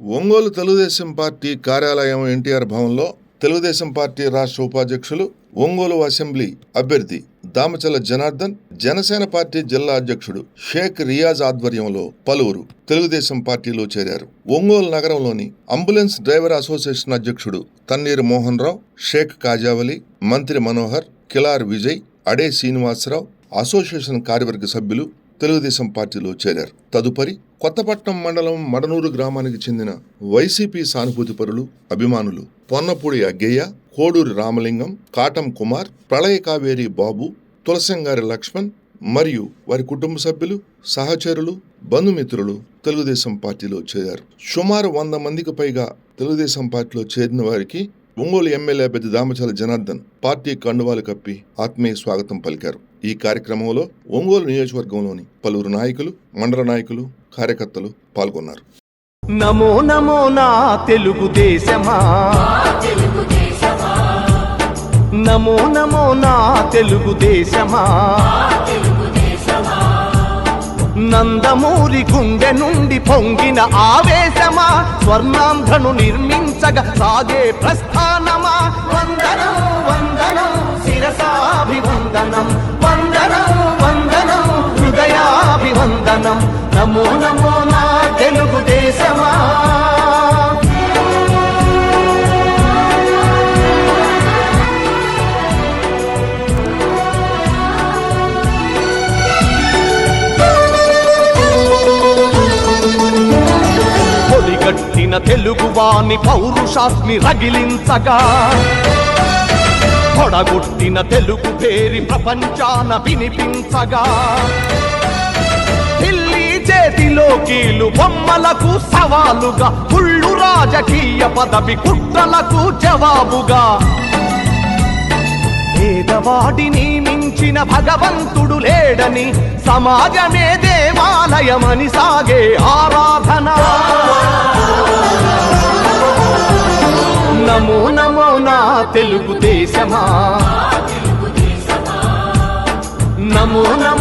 Ongole Telugu Desam party కార్యాలయం ఎన్టీఆర్ భవన్లో Telugu Desam party రాష్ట్ర ఉపాధ్యక్షులు ఒంగోలు అసెంబ్లీ అభ్యర్థి దామచల జనార్దన్ జనసేన పార్టీ జిల్లా అధ్యక్షుడు షేక్ రియాజ్ ఆధ్వర్యంలో పలువురు తెలుగుదేశం పార్టీలో చేరారు. ఒంగోలు నగరంలోని అంబులెన్స్ డ్రైవర్ అసోసియేషన్ అధ్యక్షుడు తన్నీరు మోహన్ రావు షేక్ కాజావలి మంత్రి మనోహర్ కిలార్ విజయ్ అడే శ్రీనివాసరావు అసోసియేషన్ కార్యవర్గ సభ్యులు తెలుగుదేశం పార్టీలో చేరారు. తదుపరి కొత్తపట్నం మండలం మడనూరు గ్రామానికి చెందిన వైసీపీ సానుభూతి పరులు అభిమానులు పొన్నపూడి అగ్గయ్య కోడూరి రామలింగం కాటం కుమార్ ప్రళయ కావేరి బాబు తులసింగారి లక్ష్మణ్ మరియు వారి కుటుంబ సభ్యులు సహచరులు బంధుమిత్రులు తెలుగుదేశం పార్టీలో చేరారు. సుమారు వంద మందికి పైగా తెలుగుదేశం పార్టీలో చేరిన వారికి ఒంగోలు ఎమ్మెల్యే అభ్యర్థి దామచల జనార్దన్ పార్టీ కండువాలు కప్పి ఆత్మీయ స్వాగతం పలికారు. ఈ కార్యక్రమంలో ఒంగోలు నియోజకవర్గంలోని పలువురు నాయకులు మండల నాయకులు కార్యకర్తలు పాల్గొన్నారు. నమో నమో నా తెలుగుదేశమా నమో నమో నా తెలుగుదేశమా నందమూరి గుండె నుండి పొంగిన ఆవేశమా? స్వర్ణాంధ్రను నిర్మించగ సాగే ప్రస్థానమా? వందనం వందనం శిరసాభివందనం. వందనం వందనం హృదయాభివందనం. నమో నమో తెలుగువాని పౌరుషాస్మి రగిలించగా. పొడగొట్టిన తెలుగు పేరి ప్రపంచాన వినిపించగా. ఢిల్లీ చేతిలో కీలు బొమ్మలకు సవాలుగా కుళ్ళు రాజకీయ పదవి కుట్రలకు జవాబుగా. పేదవాడిని మించిన భగవంతుడు లేడని సమాజమే దేవాలయమని సాగే ఆరాధన. నమో నమో నా తెలుగుదేశమా నమో నమో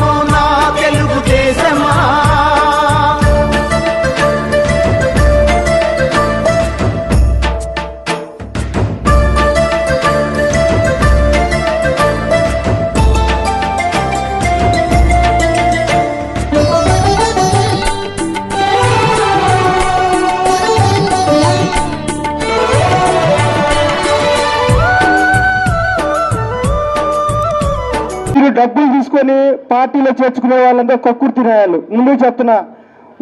డబ్బులు తీసుకొని పార్టీలో చేర్చుకునే వాళ్ళందరూ కక్కుర్తి తినేయాలి ముందుకు చెప్తున్నా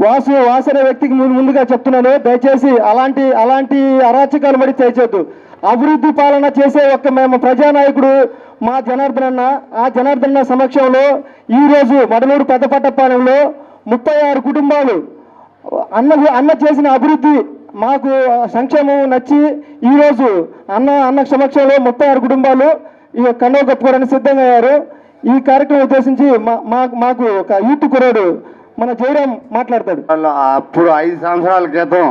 వాసు వాసన వ్యక్తికి ముందుగా చెప్తున్నాను. దయచేసి అలాంటి అలాంటి అరాచకాలు మరి చేయొద్దు. అభివృద్ధి పాలన చేసే ఒక మేము ప్రజానాయకుడు మా జనార్దన్ అన్న ఆ జనార్దన్ అన్న సమక్షంలో ఈరోజు మడలూరు పెద్దపట్టపాలెంలో ముప్పై ఆరు కుటుంబాలు అన్న అన్న చేసిన అభివృద్ధి మాకు సంక్షేమం నచ్చి ఈరోజు అన్న అన్న సమక్షంలో ముప్పై ఆరు కుటుంబాలు ఈ కండవ కప్పుకోవడానికి సిద్ధంగా అయ్యారు. ఈ కార్యక్రమం ఉద్దేశించి మా మాకు ఒక యూత్ కురాడు మన జయరాం మాట్లాడతాడు. వాళ్ళు అప్పుడు ఐదు సంవత్సరాల క్రితం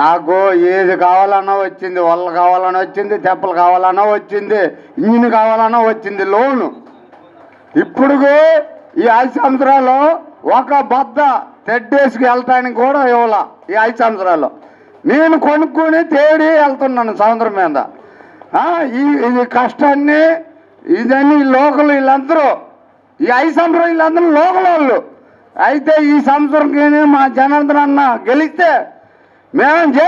నాకు ఏది కావాలన్నా వచ్చింది వల్ల కావాలన్నా వచ్చింది తెప్పలు కావాలన్నా వచ్చింది ఇంజిన్ కావాలన్నా వచ్చింది లోను. ఇప్పుడు ఈ ఐదు సంవత్సరాలు ఒక బద్ద తెడ్డేసుకు వెళ్తానికి కూడా ఇవ్వాల ఈ ఐదు సంవత్సరాలు నేను కొనుక్కొని తేడి వెళ్తున్నాను సముద్రం మీద. ఈ ఇది కష్టాన్ని ఇదన్నీ లోకల్ వీళ్ళందరూ. ఈ ఐదు సంవత్సరం వీళ్ళందరూ లోకల్ వాళ్ళు. అయితే ఈ సంవత్సరం మా జనార్దన్ అన్న గెలిస్తే మేము జై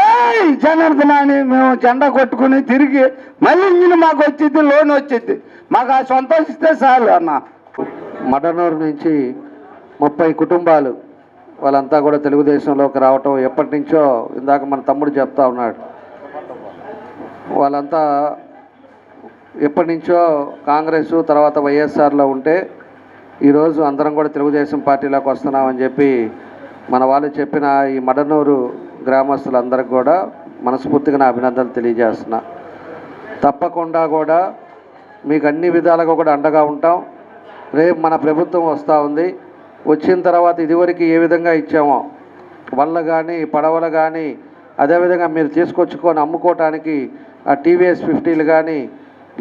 జనార్దన్ అని మేము జెండా కొట్టుకుని తిరిగి మళ్ళీ ఇంజిన్ మాకు వచ్చింది లోన్ వచ్చింది మాకు ఆ సంతోషిస్తే చాలు అన్న. మడనూరు నుంచి ముప్పై కుటుంబాలు వాళ్ళంతా కూడా తెలుగుదేశంలోకి రావటం ఎప్పటి నుంచో ఇందాక మన తమ్ముడు చెప్తా ఉన్నాడు. వాళ్ళంతా ఎప్పటి నుంచో కాంగ్రెస్ తర్వాత వైఎస్ఆర్లో ఉంటే ఈరోజు అందరం కూడా తెలుగుదేశం పార్టీలోకి వస్తున్నామని చెప్పి మన వాళ్ళు చెప్పిన ఈ మడనూరు గ్రామస్తులందరికీ కూడా మనస్ఫూర్తిగా నా అభినందనలు తెలియజేస్తున్నా. తప్పకుండా కూడా మీకు అన్ని విధాలుగా కూడా అండగా ఉంటాం. రేపు మన ప్రభుత్వం వస్తూ ఉంది. వచ్చిన తర్వాత ఇదివరకు ఏ విధంగా ఇచ్చామో వల్ల కానీ పడవలు కానీ అదేవిధంగా మీరు తీసుకొచ్చుకొని అమ్ముకోవటానికి ఆ టీవీఎస్ ఫిఫ్టీలు కానీ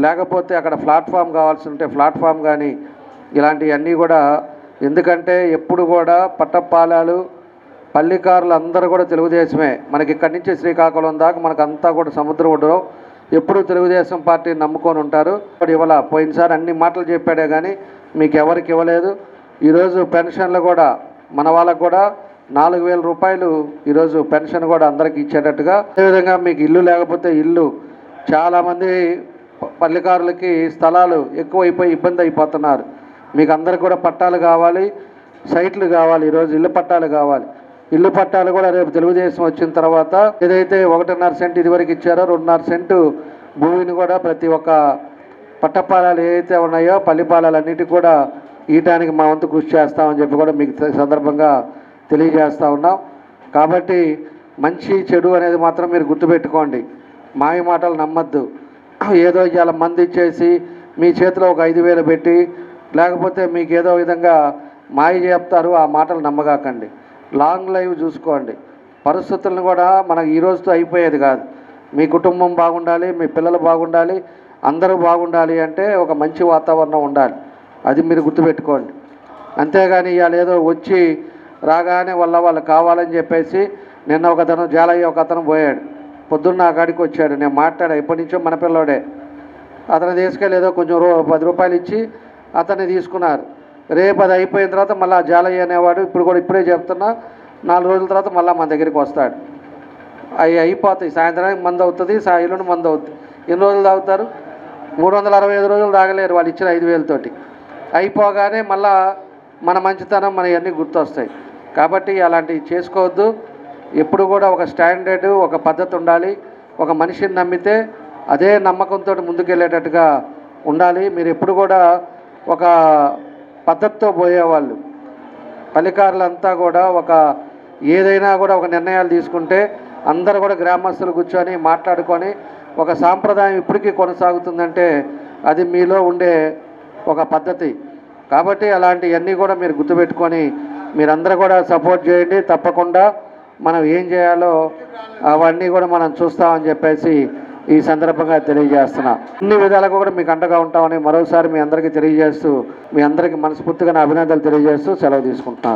లేకపోతే అక్కడ ప్లాట్ఫామ్ కావాల్సి ఉంటే ప్లాట్ఫామ్ కానీ ఇలాంటివన్నీ కూడా ఎందుకంటే ఎప్పుడు కూడా పట్టపాలాలు పల్లికారులు అందరూ కూడా తెలుగుదేశమే. మనకి ఇక్కడి నుంచి శ్రీకాకుళం దాకా మనకు అంతా కూడా సముద్రం ఉండరు ఎప్పుడు తెలుగుదేశం పార్టీని నమ్ముకొని ఉంటారు. ఇప్పుడు ఇవాళ పోయినసారి అన్ని మాటలు చెప్పాడే కానీ మీకు ఎవరికి ఇవ్వలేదు. ఈరోజు పెన్షన్లు కూడా మన వాళ్ళకు కూడా నాలుగు వేల రూపాయలు ఈరోజు పెన్షన్ కూడా అందరికి ఇచ్చేటట్టుగా. అదేవిధంగా మీకు ఇల్లు లేకపోతే ఇల్లు. చాలామంది పల్లెకారులకి స్థలాలు ఎక్కువైపోయి ఇబ్బంది అయిపోతున్నారు. మీకు అందరికి కూడా పట్టాలు కావాలి సైట్లు కావాలి ఈరోజు ఇల్లు పట్టాలు కావాలి. ఇల్లు పట్టాలు కూడా రేపు తెలుగుదేశం వచ్చిన తర్వాత ఏదైతే ఒకటిన్నర సెంట్ ఇదివరకు ఇచ్చారో రెండున్నర సెంటు భూమిని కూడా ప్రతి ఒక్క పట్టపాలాలు ఏవైతే ఉన్నాయో పల్లిపాలాలన్నిటికీ కూడా ఈయటానికి మా వంతు కృషి చేస్తామని చెప్పి కూడా మీకు సందర్భంగా తెలియజేస్తూ ఉన్నాం. కాబట్టి మంచి చెడు అనేది మాత్రం మీరు గుర్తుపెట్టుకోండి. మాయ మాటలు నమ్మద్దు. ఏదో ఇవాళ మంది ఇచ్చేసి మీ చేతిలో ఒక ఐదు వేలు పెట్టి లేకపోతే మీకు ఏదో విధంగా మాయ చెప్తారు ఆ మాటలు నమ్మగాకండి. లాంగ్ లైవ్ చూసుకోండి. పరిస్థితులను కూడా మనకు ఈ రోజుతో అయిపోయేది కాదు. మీ కుటుంబం బాగుండాలి మీ పిల్లలు బాగుండాలి అందరూ బాగుండాలి అంటే ఒక మంచి వాతావరణం ఉండాలి. అది మీరు గుర్తుపెట్టుకోండి. అంతేగాని ఇవాళ ఏదో వచ్చి రాగానే వల్ల వాళ్ళు కావాలని చెప్పేసి నిన్న ఒక అతను జాలయ్య ఒక అతను పోయాడు. పొద్దున్న నా కాడికి వచ్చాడు. నేను మాట్లాడా ఎప్పటి నుంచో మన పిల్లోడే. అతను తీసుకెళ్ళి ఏదో కొంచెం రూ పది రూపాయలు ఇచ్చి అతన్ని తీసుకున్నారు. రేపు అది అయిపోయిన తర్వాత మళ్ళీ ఆ జాలయ్య అనేవాడు ఇప్పుడు కూడా ఇప్పుడే చెప్తున్నా నాలుగు రోజుల తర్వాత మళ్ళీ మన దగ్గరికి వస్తాడు. అవి అయిపోతాయి. సాయంత్రానికి మందు అవుతుంది సాయిలోని మందు అవుతుంది. ఎన్ని రోజులు తాగుతారు? మూడు వందల అరవై ఐదు రోజులు తాగలేరు వాళ్ళు ఇచ్చిన ఐదు వేలతోటి అయిపోగానే మళ్ళా మన మంచితనం మన ఇవన్నీ గుర్తొస్తాయి. కాబట్టి అలాంటివి చేసుకోవద్దు. ఎప్పుడు కూడా ఒక స్టాండర్డ్ ఒక పద్ధతి ఉండాలి. ఒక మనిషిని నమ్మితే అదే నమ్మకంతో ముందుకెళ్ళేటట్టుగా ఉండాలి. మీరు ఎప్పుడు కూడా ఒక పద్ధతితో పోయేవాళ్ళు. పలికారులంతా కూడా ఒక ఏదైనా కూడా ఒక నిర్ణయాలు తీసుకుంటే అందరూ కూడా గ్రామస్తులు కూర్చొని మాట్లాడుకొని ఒక సాంప్రదాయం ఇప్పటికీ కొనసాగుతుందంటే అది మీలో ఉండే ఒక పద్ధతి. కాబట్టి అలాంటివన్నీ కూడా మీరు గుర్తుపెట్టుకొని మీరందరూ కూడా సపోర్ట్ చేయండి. తప్పకుండా మనం ఏం చేయాలో అవన్నీ కూడా మనం చూస్తామని చెప్పేసి ఈ సందర్భంగా తెలియజేస్తున్నా. అన్ని విధాలుగా కూడా మీకు అండగా ఉంటామని మరోసారి మీ అందరికీ తెలియజేస్తూ మీ అందరికీ మనస్ఫూర్తిగా నా అభినందనలు తెలియజేస్తూ సెలవు తీసుకుంటున్నాను.